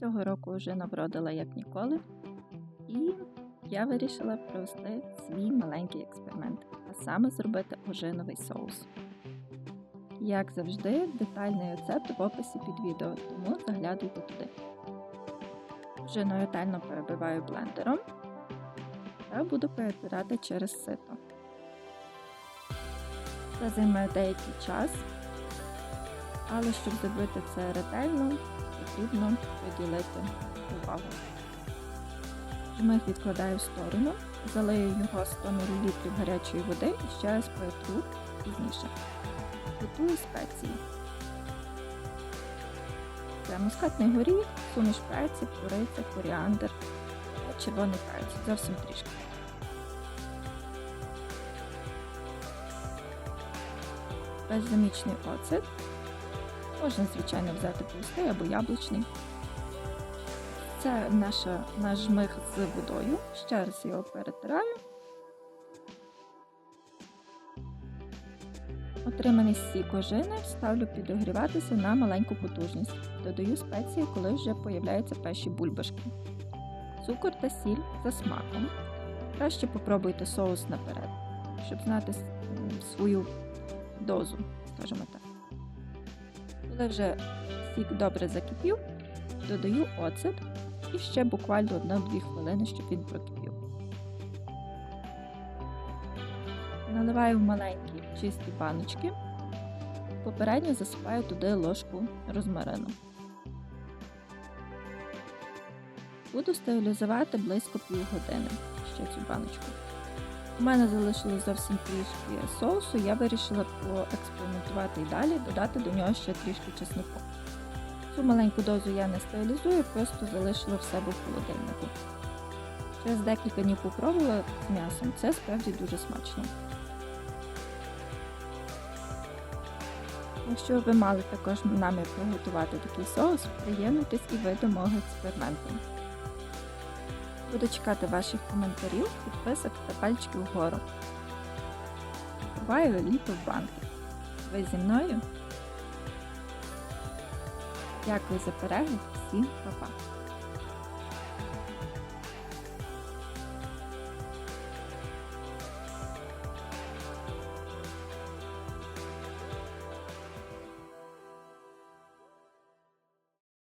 Цього року вже навродила як ніколи, і я вирішила провести свій маленький експеримент, а саме зробити ожиновий соус. Як завжди, детальний рецепт в описі під відео, тому заглядуйте туди. Ожину ретельно перебиваю блендером та буду перетирати через сито. Це займе деякий час, але щоб зробити це ретельно, потрібно приділити увагу. Жмих відкладаю в сторону, залию його 100 мл гарячої води і ще раз перетру пізніше. Готую спеції. Це мускатний горіх, суміш перців, кориця, коріандр, червоний перець, зовсім трішки. Бальзамічний оцет. Можна, звичайно, взяти пустий або яблучний. Це наша, наш жмих з водою. Ще раз його перетираю. Отриманий сік ожини ставлю підогріватися на маленьку потужність. Додаю спеції, коли вже появляються перші бульбашки. Цукор та сіль за смаком. Краще попробуйте соус наперед, щоб знати свою дозу, скажімо так. Коли вже сік добре закипів, додаю оцет і ще буквально 1-2 хвилини, щоб він прокипів. Наливаю в маленькі чисті баночки, попередньо засипаю туди ложку розмарину. Буду стерилізувати близько півгодини ще цю баночку. У мене залишилось зовсім трішки соусу, я вирішила поекспериментувати і далі, додати до нього ще трішки чеснику. Цю маленьку дозу я не стерилізую, просто залишила в себе в холодильнику. Через декілька днів попробувала з м'ясом, це справді дуже смачно. Якщо ви мали також намір приготувати такий соус, приєднуйтесь і ви до мого експерименту. Буду чекати ваших коментарів, підписок та пальчиків вгору. Буваю літо в банки. Ви зі мною? Дякую за перегляд, всім па-па!